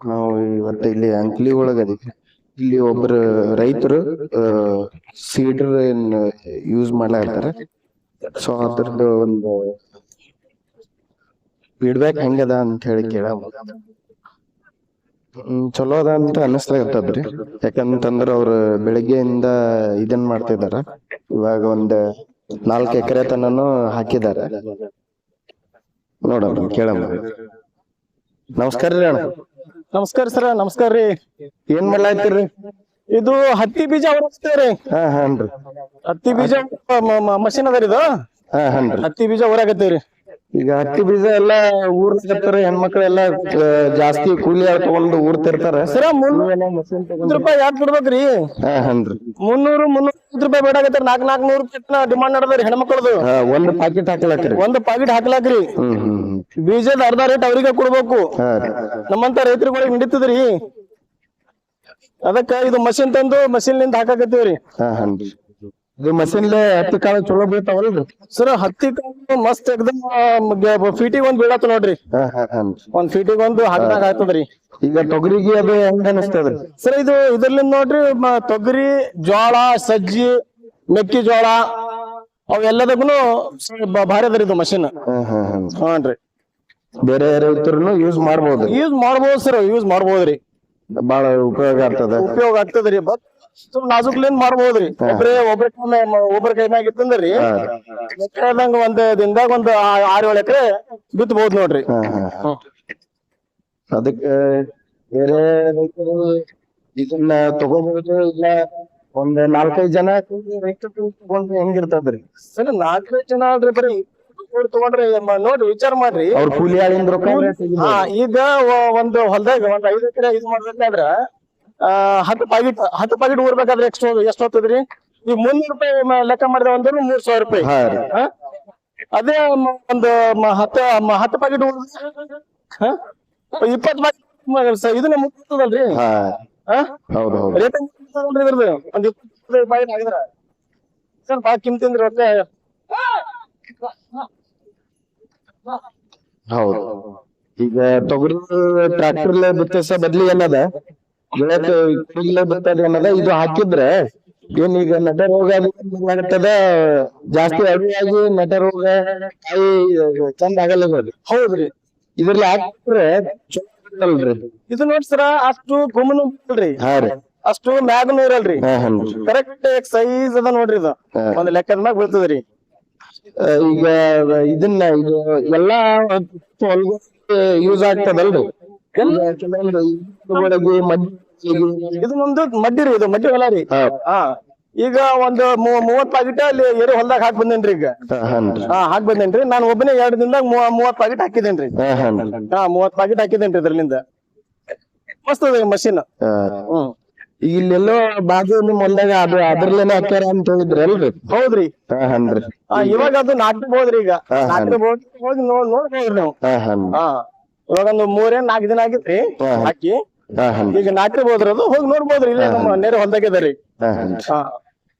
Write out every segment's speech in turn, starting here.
ನಾವು ಇವತ್ತ ಇಲ್ಲಿ ಅಂಕ್ಲಿ ಒಳಗ ಇಲ್ಲಿ ಒಬ್ರು ರೈತರು ಸೀಡರ್ ಯೂಸ್ ಮಾಡ್ಲಾಕತ್ತಾರ ಸೊ ಅದ್ರದ್ದು ಒಂದು ಫೀಡ್ಬ್ಯಾಕ್ ಹೆಂಗದ ಅಂತ ಹೇಳಿ ಕೇಳ ಚಲೋ ಅದ ಅಂತ ಅನಸ್ಲಾಗತ್ತದ್ರಿ ಯಾಕಂತಂದ್ರ ಅವ್ರ ಬೆಳಿಗ್ಗೆಯಿಂದ ಇದನ್ ಮಾಡ್ತಿದಾರ. ಇವಾಗ ಒಂದ್ ನಾಲ್ಕು ಎಕರೆ ತನನು ಹಾಕಿದಾರ ನೋಡೋಣ ಕೇಳೋಣ. ನಮಸ್ಕಾರ ರೀ ಅಣ್ಣ. ನಮಸ್ಕಾರ ಸರ ನಮಸ್ಕಾರ ರೀ. ಏನ್ ಮಾಡ್ಲಾತ್ತೀರಿ? ಇದು ಹತ್ತಿ ಬೀಜ ಹೊರಗ್ತೇವ್ರಿ ಹಾ ಹಾನ್ರಿ. ಹತ್ತಿ ಬೀಜ ಮಷಿನ್ ಅದ ಇದು. ಹಾ ಹಾನ್ರಿ. ಹತ್ತಿ ಬೀಜ ಹೊರಾಗತ್ತೇವ್ರಿ ಈಗ ಹತ್ತಿ ಬೀಜ ಎಲ್ಲಾ ಊರ್ತಾರ ಹೆಣ್ಮಕ್ಳೆಲ್ಲಾ ಎಲ್ಲಾ ಜಾಸ್ತಿ ಕೂಲಿ ಆಳ್ ತಗೊಂಡು ಊರ್ತಿರ್ತಾರ. ಸರ ಮುನ್ನೂರ ರೂಪಾಯಿ ಯಾಕೆ ಬಿಡ್ಬೇಕ್ರಿ? ಹಾ ಹಾನ್ರಿ ಮುನ್ನೂರು ಮುನ್ನೂರ್ ರೂಪಾಯಿ ಬೇಡಾಗತ್ತಾರ ನಾಕ್ ನಾಕ್ ನೂರು ರೂಪಾಯಿ ಡಿಮಾಂಡ್ ನಡೆದ್ರಿ ಹೆಣ್ಮಕ್ಳದು. ಒಂದ್ ಪಾಕೆಟ್ ಹಾಕ್ಲಾಕ್ರಿ ಒಂದ್ ಪಾಕೆಟ್ ಹಾಕ್ಲಾಕ್ರಿ ಬೀಜದ ಅರ್ಧ ರೇಟ್ ಅವ್ರಿಗೆ ಕೊಡ್ಬೇಕು. ನಮ್ಮಂತ ರೈತರುಗಳಿಗೆ ನಡೀತದ್ರಿ ಅದಕ್ಕ ಇದು ಮಷಿನ್ ತಂದು ಮಷಿನ್ನಿಂದ ಹಾಕಾಕತ್ತೀವ್ರಿ. ಇದು ಮಷಿನ್ಲೆ ಹತ್ತಿ ಕಾಳು ಚಲೋ ಬೀಳ್ತಾವಲ್ರಿ? ಸರ್ ಹತ್ತಿ ಕಾಳು ಮಸ್ತ್ ಎಕ್ದಮ್ ಫೀಟಿಗೆ ಒಂದ್ ಬೀಳತ್ತ ನೋಡ್ರಿ. ಒಂದ್ ಫೀಟಿಗೆ ಒಂದು ಹಾಕ್ದಾಗ ಆಗ್ತದ್ರಿ ಈಗ ತೊಗರಿಗೆ ಅದು ಹೆಂಗ ಅನಿಸ್ತದ್ರಿ? ಸರ್ ಇದು ಇದ್ರಲಿಂದ ನೋಡ್ರಿ ತೊಗರಿ ಜೋಳ ಸಜ್ಜಿ ಮೆಕ್ಕಿಜೋಳ ಅವೆಲ್ಲದಕ್ಕೂ ಭಾರಿ ಅದ್ರಿ ಇದು ಮಷಿನ್ ಹಾನ್ರಿ. ಬೇರೆ ರೈತರು ಯೂಸ್ ಮಾಡ್ಬೋದು. ಯೂಸ್ ಮಾಡ್ಬೋದು ಸರ್ ಯೂಸ್ ಮಾಡ್ಬೋದ್ರಿ. ಬಹಳ ಉಪಯೋಗ ಆಗ್ತದ. ಉಪಯೋಗ ಆಗ್ತದ್ರಿ ಬಟ್ ಸ್ವಲ್ಪ ನಾಜುಕ್ಲಿನ್ ಮಾಡ್ಬೋದ್ರಿ. ಒಬ್ರೇ ಒಬ್ರ ಒಬ್ರ ಕೈ ಮ್ಯಾಗ ಇತ್ತಂದ್ರಿ. ಎಕರೆದಂಗ ಒಂದ್ ದಿನದಾಗ ಒಂದ್ ಆ- ಆರ್ ಏಳು ಎಕರೆ ಬಿತ್ತಬಹುದು ನೋಡ್ರಿ. ಅದಕ್ಕೆ ಬೇರೆ ರೈತರು ಇದನ್ನ ತಗೋಬಹುದು ಇಲ್ಲ ಒಂದ್ ನಾಲ್ಕೈದು ಜನ ರೈತರು ತಗೊಂಡ್ರೆ ಹೆಂಗಿರ್ತದ್ರಿ ಸರಿ ನಾಲ್ಕೈದು ಜನ ಅಲ್ರಿ ಬರೀ ತಗೊಂಡ್ರೆ ನೋಡ್ರಿ ವಿಚಾರ ಮಾಡ್ರಿ. ಅವ್ರ ಕೂಲಿ ಆಳಿಂದ ಈಗ ಒಂದು ಹೊಲದಾಗ ಒಂದ್ ಐದು ಎಕರೆ ಇದು ಮಾಡ್ಬೇಕಾದ್ರ ಹತ್ತು ಪಾಕಿಟ್ ಹತ್ತು ಪಾಕಿಟ್ ಊರ್ಬೇಕಾದ್ರೆ ಎಷ್ಟು ಎಷ್ಟು ಹೋಗ್ತದ್ರಿ? ಈಗ ಮುನ್ನೂರು ರೂಪಾಯಿ ಲೆಕ್ಕ ಮಾಡಿದ್ರೆ ಅಂದ್ರೆ ಮೂರ್ ಸಾವಿರ ರೂಪಾಯಿ. ಅದೇ ಒಂದು ಹತ್ತು ಹತ್ತು ಪಾಕಿಟ್ ಇಪ್ಪತ್ತು ಪಾಕಿಟ್ ಇದನ್ನ ಮುಗಿಸ್ತದಲ್ರಿ ಹೌದು ಹೌದು. ರೇಟ್ ನೋಡ್ರಿ ಇದ್ರದ್ದು? ಒಂದ್ ಇಪ್ಪತ್ತು ಪಾಕೆಟ್ ಆಗಿದ್ರ? ಸರ್ ಬಾಳ ಕಿಮ್ತಿಂದ್ರಿ ಒಟ್ಟೆ ಹೌದು. ಈಗ ತೊಗರಿ ಟ್ರಾಕ್ಟರ್ ಬಿತ್ತಿಸ ಬದ್ಲಿ ಏನದ? ಬೆಳೆತ ಕೂದಲೇ ಬರ್ತದೆ ಅನ್ನೋದ ಇದು ಹಾಕಿದ್ರೆ ಏನೀಗ ಈಗ ನಟ ರೋಗ ಆಗ್ತದ ಜಾಸ್ತಿ ಅಡುವಾಗಿ ನಟ ರೋಗ ಕಾಯಿ ಚಂದ ಆಗಲ್ಲ ಅದು. ಹೌದ್ರಿ. ಇದ್ರಲ್ಲಿ ಹಾಕಿದ್ರೆ ಇದು ನೋಡಿ ಸರ ಅಷ್ಟು ಗುಮ್ಮನು ಇಲ್ರಿ ಹಾ ರೀ. ಅಷ್ಟು ಮ್ಯಾಗನು ಇರಲ್ರಿ. ಕರೆಕ್ಟ್ ಸೈಜ್ ಅದ ನೋಡ್ರಿ ಇದು. ಒಂದ್ ಲೆಕ್ಕದ ಮ್ಯಾಗ ಬೀಳ್ತದ್ರಿ. ಈಗ ಇದನ್ನ ಇದು ಎಲ್ಲಾ ಯೂಸ್ ಆಗ್ತದಲ್ರಿ. ಇದು ನಮ್ದು ಮಡ್ಡಿ ರೀ ಇದು ಮಡ್ಡಿ ಹೊಲ ರೀ. ಹಾ. ಈಗ ಒಂದು ಮೂ- ಮೂವತ್ ಪಾಕಿಟ್ ಅಲ್ಲಿ ಏರಿ ಹೊಲ್ದಾಗ ಹಾಕ್ ಬಂದೇನ್ರಿ ಈಗ. ಹಾ ಹಾಕ್ ಬಂದೇನ್ರಿ. ನಾನು ಒಬ್ಬನೇ ಎರಡ್ ದಿನದಾಗ ಮೂವ- ಮೂವತ್ ಪಾಕಿಟ್ ಹಾಕಿದೇನ್ರಿ ಹಾ ಮೂವತ್ ಪಾಕಿಟ್ ಹಾಕಿದೇನ್ರಿ ಇದ್ರಲಿಂದ ಮಸ್ತ್ ಅದ ಮಷಿನ್ ಈಗ ಇಲ್ಲೆಲ್ಲೋ ಬಾಜು ನಿಮ್ ಹೊಲ್ದಾಗ ಅದು ಅದ್ರಲ್ಲೇನೆ ಹಾಕ್ಯಾರ ಅಂತ ಹೇಳಿದ್ರಿ ಅಲ್ರಿ? ಹೌದ್ರಿ. ಇವಾಗ ಅದು ನಾಟ್ಬೋದ್ರಿ ಈಗ. ಹಾ, ಹಾ. ಹೋಗಿ ನೋಡ್ ನೋಡ್ಬೋದ್ರಿ ನಾವು. ಇವಾಗ ಒಂದು ಮೂರೇನ್ ನಾಲ್ಕು ದಿನ ಆಗಿತ್ರಿ. ಹಾಕಿ. ಈಗ ನಾಟಿರ್ಬೋದ್ರಿ ಅದು ಹೋಗಿ ನೋಡ್ಬೋದ್ರಿ ಇಲ್ಲೇ ನಮ್ಮ ನೇರ ಹೊಲ್ದಾಗಿದಾರಿ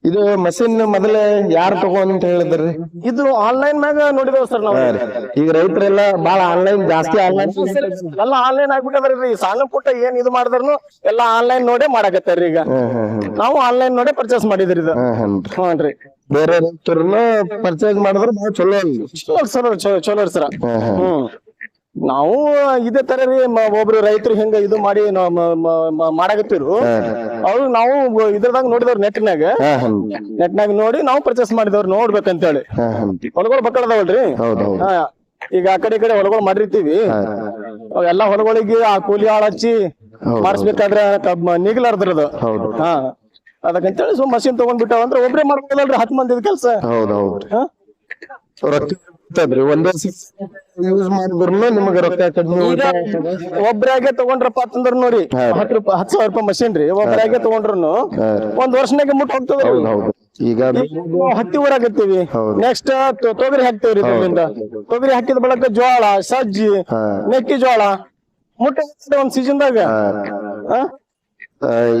ಇದು ಮಷಿನ್ ಮೊದಲೇ ಯಾರು ತಗೋ ಅಂತ ಹೇಳಿದ್ರಿ? ಇದು ಆನ್ಲೈನ್ ಮ್ಯಾಗ ನೋಡಿದೇವ್ ಸರ್ ನಾವು. ಈಗ ರೈತರೆಲ್ಲ ಬಾಳ ಆನ್ಲೈನ್ ಜಾಸ್ತಿ ಆನ್ಲೈನ್ ಎಲ್ಲ ಆನ್ಲೈನ್ ಆಗ್ಬಿಟ್ಟದ್ರಿ ಸಣ್ಣ ಪುಟ್ಟ ಏನ್ ಇದು ಮಾಡಿದ್ರು ಎಲ್ಲ ಆನ್ಲೈನ್ ನೋಡೇ ಮಾಡಾಕತ್ತಾರ ಈಗ. ನಾವು ಆನ್ಲೈನ್ ನೋಡೇ ಪರ್ಚೇಸ್ ಮಾಡಿದ್ರಿ ಇದು. ಹಾ ಬೇರೆ ರೈತರನ್ನ ಪರ್ಚೇಸ್ ಮಾಡಿದ್ರೆ ಬಹಳ ಚಲೋ ಚಲೋ ಸರ್ ಚಲೋ ಸರ್. ಹ್ಮ್. ನಾವು ಇದೇ ತರ ರೀ ಮ- ಒಬ್ರು ರೈತರು ಹಿಂಗ ಇದು ಮಾಡಿ ನಾವ್ ಮ- ಮ- ಮ- ಮಾಡಾಕತ್ತಿರು ಅವ್ರು ನಾವು ಇದ್ರದಾಗ ನೋಡಿದವ್ರು ನೆಟ್ನಾಗ. ಹಾ ನೆಟ್ನಾಗ ನೋಡಿ ನಾವು ಪರ್ಚೇಸ್ ಮಾಡಿದವ್ರು ನೋಡ್ಬೇಕಂತೇಳಿ. ಹಾ ಹನ್ರಿ ಹೊಲಗಳು ಬಕ್ಕಳದವಲ್ರಿ ಹೌದ್ ಹೌದು. ಹಾ. ಈಗ ಆ ಕಡೆ ಈ ಕಡೆ ಹೊಲಗಳು ಮಾಡಿರ್ತೀವಿ. ಎಲ್ಲಾ ಹೊಲಗಳಿಗೆ ಆ ಕೂಲಿ ಆಳ್ ಹಚ್ಚಿ ಹೌದು. ಮಾಡಿಸ್ಬೇಕಾದ್ರೆ ನೀಗ್ಲಾರ್ದ್ರದ. ಹೌದು ಹಾ. ಅದಕ್ಕಂತೇಳಿ ಸುಮ್ ಮಷಿನ್ ತಗೊಂಡ್ಬಿಟ್ಟಾವ ಅಂದ್ರೆ ಒಬ್ರೇ ಮಾಡ್ಬೋದಲ್ರಿ ಹತ್ತು ಮಂದಿ ಕೆಲ್ಸ. ಹೌದು ಹಾ? ರೊಕ್ಕ ಇರ್ತದ್ರಿ ಒಂದೇ ಯೂಸ್ ಮಾಡಿದ್ರು ನಿಮಗ ರೊಕ್ಕ ಕಡಿಮೆ ಈಗ ಉಳಿತಾಯ ಆಗ್ತದೆ. ಒಬ್ರಾಗೆ ತಗೊಂಡ್ರಪ್ಪ ಅಂತಂದ್ರ ನೋಡಿ. ಹತ್ತು ರೂಪಾಯಿ ಹತ್ತು ಸಾವಿರ ರೂಪಾಯಿ ಮಷಿನ್ ರೀ ಒಬ್ರಾಗೆ ತಗೊಂಡ್ರು. ಒಂದ್ ವರ್ಷನಾಗೆ ಮುಟ್ ಹೌದ್ ಹೌದು ಈಗ ನಾವು ಹತ್ತಿ ಹೌದು. ನೆಕ್ಸ್ಟ್ ತೊಗರಿ ಹಾಕ್ತೇವ್ರಿ ಇದರಿಂದ ತೊಗರಿ ಹಾಕಿದ ಬಳಿಕ ಜೋಳ ಸಜ್ಜಿ ಹಾ. ಮೆಕ್ಕೆಜೋಳ ಮುಟ್ಟ ಒಂದ್ ಸೀಸನ್ದಾಗ ಹಾ.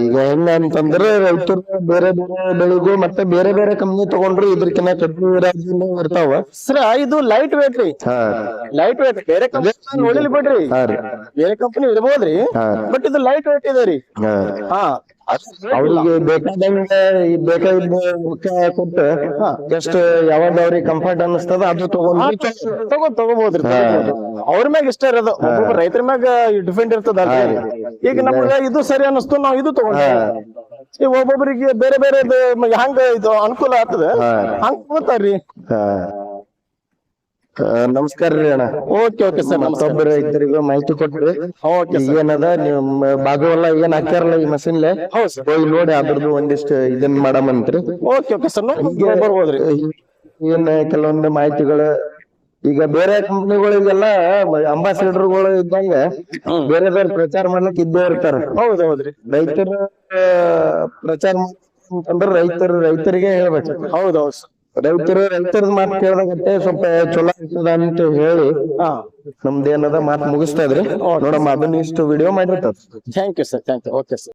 ಈಗ ಹೆಂಗ ಅಂತಂದ್ರ ರೈತರು ಬೇರೆ ಬೇರೆ ಬೆಳೆಗೂ ಮತ್ತೆ ಬೇರೆ ಬೇರೆ ಕಂಪ್ನಿ ತಗೊಂಡ್ರು ಇದ್ರಕಿನ್ನ ಕಡಿಮೆ ರಾಜ್ಯನೂ ಇರ್ತಾವ. ಸರ್ ಇದು ಲೈಟ್ ವೇಟ್ ರೀ. ಲೈಟ್ ವೇಟ್ ಬೇರೆ ಕಂಪ್ನಿ ನೋಡಿಲಿ ಬಿಡ್ರಿ ಬೇರೆ ಕಂಪನಿ ಇರ್ಬೋದ್ರಿ. ಬಟ್ ಇದು ಲೈಟ್ ವೇಟ್ ಇದೆ ರೀ. ಹಾ. ಅವ್ರಿಗೆ ಬೇಕಾದಂಗ ಬೇಕಾದ ಕೊಟ್ಟ ರೊಕ್ಕ ಕೊಟ್ಟು ಜಸ್ಟ್ ಯಾವ್ದು ಅವ್ರಿಗೆ ಕಂಫರ್ಟ್ ಅನಿಸ್ತದ ಅದು ತಗೊಂಡ್ ತಗೋ ತಗೋಬಹುದ್ರಿ ತಗೋಬಹುದು. ಅವ್ರ ಮ್ಯಾಗ ಇಷ್ಟ ಇರೋದು. ಒಬ್ಬೊಬ್ಬ ರೈತರ ಮ್ಯಾಗ ಡಿಫೆಂಡ್ ಇರ್ತದ ಈಗ ನಮ್ಗ ಇದು ಸರಿ ಅನಿಸ್ತು ನಾವ್ ಇದು ತಗೊಂಡ್ವಿ. ಈಗ ಒಬ್ಬೊಬ್ಬರಿಗೆ ಬೇರೆ ಬೇರೆ ಹಂಗ ಇದು ಅನುಕೂಲ ಆಗ್ತದ. ಹಂಗ ತಗೋತಾರ್ರಿ. ನಮಸ್ಕಾರ ರೀ ಅಣ್ಣ. ಓಕೆ ಓಕೆ ಸರ್ ಮತ್ತೊಬ್ಬ ರೈತರಿಗೂ ಮಾಹಿತಿ ಕೊಟ್ರಿ. ಓಕೆ ಏನದ ನೀವು ಭಾಗವಲ್ಲ ಏನ್ ಹಾಕ್ಯಾರಲ್ಲ ಈ ಮಷಿನ್ಲೆ ಹೋಗಿ ನೋಡಿ ಅದ್ರದ್ದು ಒಂದಿಷ್ಟು ಇದನ್ ಮಾಡಮಂತ್ರಿ. ಓಕೆ ಓಕೆ ಸರ್ ಬರ್ಬೋದ್ರಿ ಏನ್ ಕೆಲವೊಂದು ಮಾಹಿತಿಗಳು ಈಗ ಬೇರೆ ಕಂಪ್ನಿಗಳಿಗೆಲ್ಲ ಅಂಬಾಸಿಡರ್ಗಳು ಇದ್ದಂಗ ಬೇರೆ ಬೇರೆ ಪ್ರಚಾರ ಮಾಡ್ಲಿಕ್ಕೆ ಇದ್ದೇ ಇರ್ತಾರ. ಹೌದೌದ್ರಿ ರೈತರ ಪ್ರಚಾರ ಅಂತಂದ್ರೆ ರೈತರು ರೈತರಿಗೆ ಹೇಳ್ಬೇಕು. ಹೌದೌದು ರೈತರು ರೈತರ ಮಾತು ಕೇಳ್ದಾಗತ್ತೆ ಸ್ವಲ್ಪ ಚೊಲೋ ಆಗ್ತದ ಅಂತ ಹೇಳಿ ನಮ್ದೇನದ ಮಾತು ಮುಗಿಸ್ತಾ ಇದ್ರಿ. ನೋಡಮ್ಮ ಅದನ್ನ ಇಷ್ಟು video ಮಾಡಿರ್ತದ thank you sir thank you okay sir